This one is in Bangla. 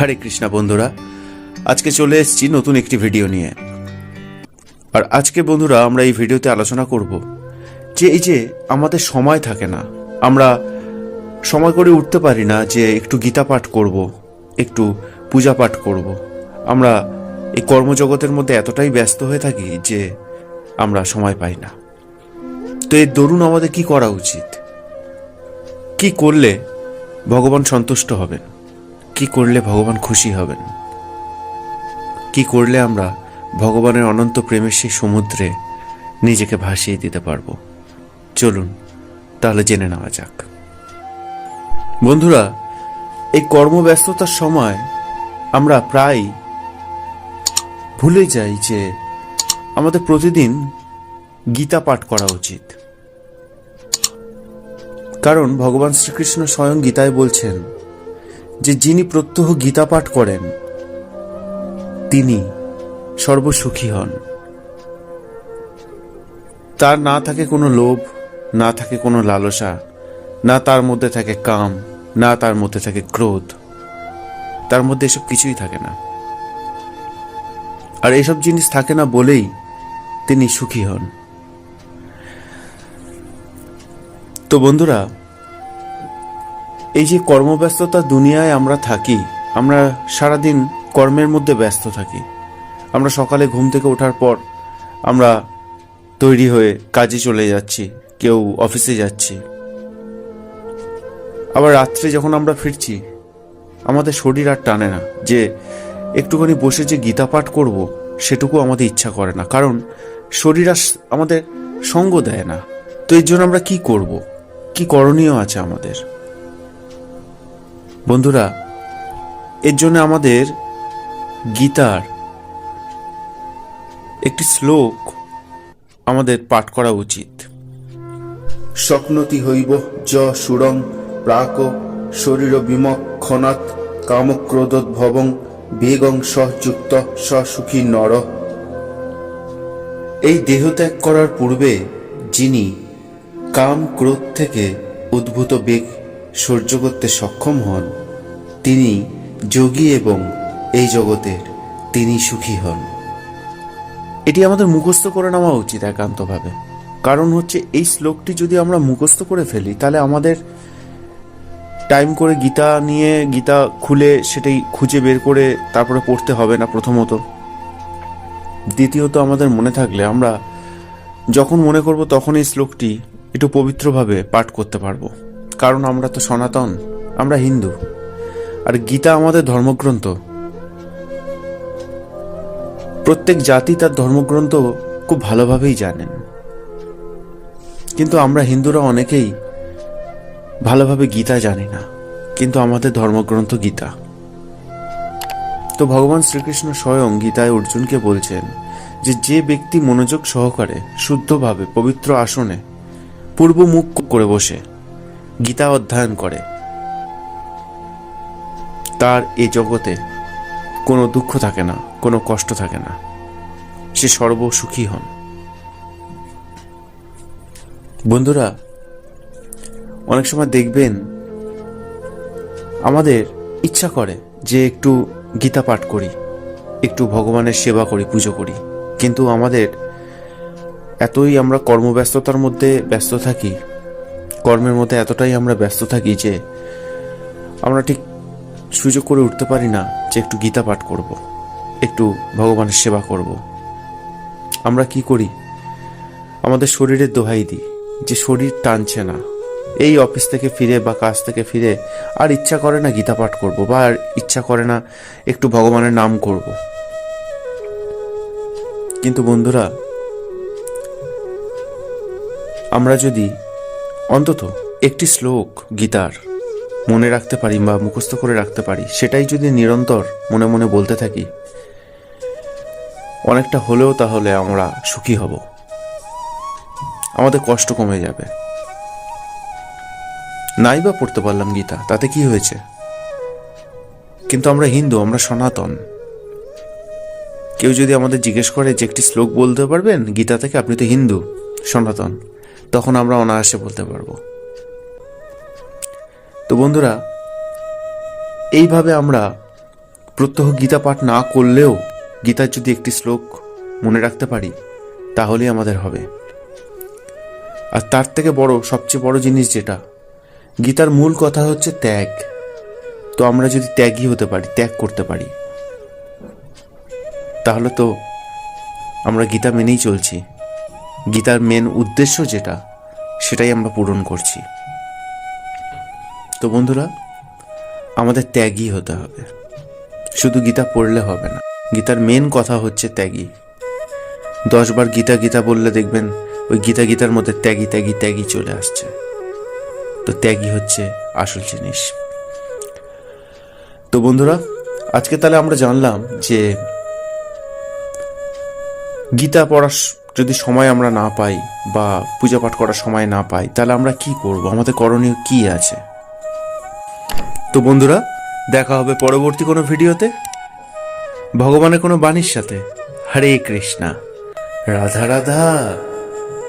হরে কৃষ্ণা বন্ধুরা, আজকে চলে এসেছি নতুন একটি ভিডিও নিয়ে। আর আজকে বন্ধুরা আমরা এই ভিডিওতে আলোচনা করব যে এই যে আমাদের সময় থাকে না, আমরা সময় করে উঠতে পারি না যে একটু গীতা পাঠ করব, একটু পূজা পাঠ করব। আমরা এই কর্মজগতের মধ্যে এতটাই ব্যস্ত হয়ে থাকি যে আমরা সময় পাই না। তো এর দরুন আমাদের কি করা উচিত? কি করলে ভগবান সন্তুষ্ট হবেন? কি করলে ভগবান খুশি হবেন? কি করলে আমরা ভগবানের অনন্ত প্রেমের সেই সমুদ্রে নিজেকে ভাসিয়ে দিতে পারব? চলুন, তাহলে জেনে নেওয়া যাক। বন্ধুরা, এই কর্মব্যস্ততার সময় আমরা প্রায় ভুলে যাই যে আমাদের প্রতিদিন গীতা পাঠ করা উচিত। কারণ ভগবান শ্রীকৃষ্ণ স্বয়ং গীতায় বলছেন যে যিনি প্রত্যহ গীতা পাঠ করেন, তিনি সর্বসুখী হন। তার না থাকে কোনো লোভ, না থাকে কোনো লালসা, না তার মধ্যে থাকে কাম, না তার মধ্যে থাকে ক্রোধ। তার মধ্যে এসব কিছুই থাকে না। আর এসব জিনিস থাকে না বলেই তিনি সুখী হন। তো বন্ধুরা এই যে কর্মব্যস্ততা দুনিয়ায় আমরা থাকি, আমরা সারাদিন কর্মের মধ্যে ব্যস্ত থাকি। আমরা সকালে ঘুম থেকে ওঠার পর আমরা তৈরি হয়ে কাজে চলে যাচ্ছি, কেউ অফিসে যাচ্ছি। আবার রাত্রে যখন আমরা ফিরছি, আমাদের শরীর আর টানে না যে একটুখানি বসে যে গীতা পাঠ করব, সেটুকু আমাদের ইচ্ছা করে না। কারণ শরীর আর আমাদের সঙ্গ দেয় না। তো এর জন্য আমরা কি করব? কি করণীয় আছে আমাদের? বন্ধুরা, এর জন্য আমাদের গীতার একটি শ্লোক আমাদের পাঠ করা উচিত। স্বপ্নতি হইব য সুরং প্রাক শরীর বিমক্ষণাৎ কামক্রোধোদ্ভবং বেগং সহযুক্ত সুখী নর। এই দেহত্যাগ করার পূর্বে যিনি কাম ক্রোধ থেকে উদ্ভূত বেগ সহ্য করতে সক্ষম হন। তিনি যোগী এবং এই জগতের তিনি সুখী হন। এটি আমাদের মুখস্থ করে নেওয়া উচিত একান্তভাবে। কারণ হচ্ছে এই শ্লোকটি যদি আমরা মুখস্থ করে ফেলি, তাহলে আমাদের টাইম করে গীতা নিয়ে, গীতা খুলে সেটাই খুঁজে বের করে তারপরে পড়তে হবে না প্রথমত। দ্বিতীয়ত আমাদের মনে থাকলে আমরা যখন মনে করব তখন এই শ্লোকটি একটু পবিত্রভাবে পাঠ করতে পারব। কারণ আমরা তো সনাতন, আমরা হিন্দু। আর গীতা আমাদের ধর্মগ্রন্থ। প্রত্যেক জাতি তার ধর্মগ্রন্থ খুব ভালোভাবেই জানেন। কিন্তু আমরা হিন্দুরা অনেকেই ভালোভাবে গীতা জানি না, কিন্তু আমাদের ধর্মগ্রন্থ গীতা। তো ভগবান শ্রীকৃষ্ণ স্বয়ং গীতায় অর্জুনকে বলছেন যে যে ব্যক্তি মনোযোগ সহকারে, শুদ্ধভাবে, পবিত্র আসনে পূর্ব মুখ করে বসে গীতা অধ্যয়ন করে। তার এ জগতে কোনো দুঃখ থাকে না, কোনো কষ্ট থাকে না। সে সর্বসুখী হন। বন্ধুরা, অনেক সময় দেখবেন আমাদের ইচ্ছা করে যে একটু গীতা পাঠ করি, একটু ভগবানের সেবা করি, পুজো করি। কিন্তু আমাদের এতই আমরা কর্মব্যস্ততার মধ্যে ব্যস্ত থাকি কর্মের মধ্যে এতটাই আমরা ব্যস্ত থাকি যে আমরা ঠিক সুযোগ করে উঠতে পারি না যে একটু গীতা পাঠ করব, একটু ভগবানের সেবা করব। আমরা কি করি? আমাদের শরীরের দোহাই দিই যে শরীর টানছে না। এই অফিস থেকে ফিরে বা কাজ থেকে ফিরে আর ইচ্ছা করে না গীতা পাঠ করব বা আর ইচ্ছা করে না একটু ভগবানের নাম করব। কিন্তু বন্ধুরা, আমরা যদি অন্তত একটি শ্লোক, গীতার, মনে রাখতে পারি বা মুখস্থ করে রাখতে পারি, সেটাই যদি নিরন্তর মনে মনে বলতে থাকি, অনেকটা হলেও তাহলে আমরা সুখী হব। আমাদের কষ্ট কমে যাবে। নাই বা পড়তে পারলাম গীতা, তাতে কি হয়েছে? কিন্তু আমরা হিন্দু, আমরা সনাতন। কেউ যদি আমাদের জিজ্ঞেস করে যে একটি শ্লোক বলতে পারবেন, গীতা থেকে আপনি তো হিন্দু, সনাতন। তখন আমরা অনায়াসে বলতে পারব। তো বন্ধুরা, এইভাবে আমরা প্রত্যহ গীতা পাঠ না করলেও গীতার যদি একটি শ্লোক মনে রাখতে পারি, তাহলেই আমাদের হবে। আর তার থেকে বড়, সবচেয়ে বড় জিনিস যেটা, গীতার মূল কথা হচ্ছে ত্যাগ। তো আমরা যদি ত্যাগী হতে পারি, ত্যাগ করতে পারি, তাহলে তো আমরা গীতা মেনেই চলছি। গীতার মেন উদ্দেশ্য যেটা, সেটাই আমরা পূরণ করছি। তো বন্ধুরা, আমাদের ত্যাগী হতে হবে। শুধু গীতা পড়লে হবে না, গীতার মেন কথা হচ্ছে ত্যাগী। দশবার গীতা গীতা বললে দেখবেন, ওই গীতা গীতার মধ্যে ত্যাগী ত্যাগী ত্যাগী চলে আসছে। তো ত্যাগী হচ্ছে আসল জিনিস। তো বন্ধুরা, আজকে তাহলে আমরা জানলাম যে গীতা পড়ার স- যদি সময় আমরা না পাই বা পূজা পাঠ করার সময় না পাই, তাহলে আমরা কি করব? আমাদের করণীয় কি আছে? তো বন্ধুরা, দেখা হবে পরবর্তী কোনো ভিডিওতে। ভগবানের কোনো বাণীর সাথে। হরে কৃষ্ণা। রাধা রাধা।